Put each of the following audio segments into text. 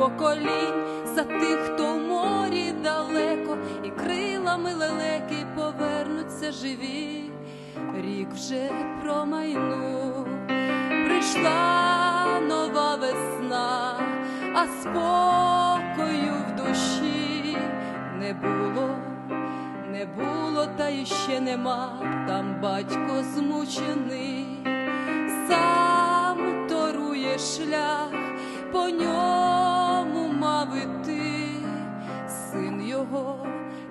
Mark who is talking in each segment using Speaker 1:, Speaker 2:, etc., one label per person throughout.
Speaker 1: поколінь, за тих, хто в морі далеко, і крилами лелеки повернуться живі. Рік вже промайнув, прийшла нова весна, а спокою в душі не було, не було, та й ще нема, там батько змучений, сам торує шлях, по ньому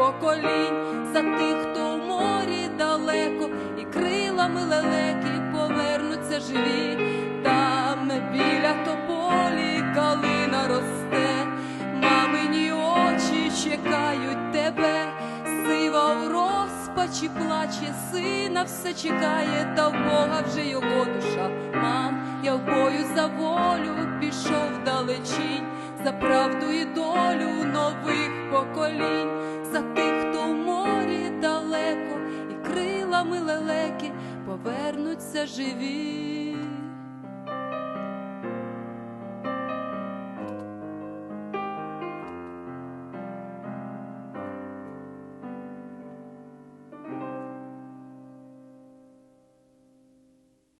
Speaker 1: поколінь, за тих, хто в морі далеко, і крилами лелеки повернуться живі, там біля тополі калина росте, мамині очі чекають тебе, сива у розпачі плаче, сина все чекає, та в Бога вже його душа. Мам, я в бою за волю пішов вдалечінь, за правду і долю нових поколінь, за тих, хто в морі далеко, і крилами лелеки повернуться живі.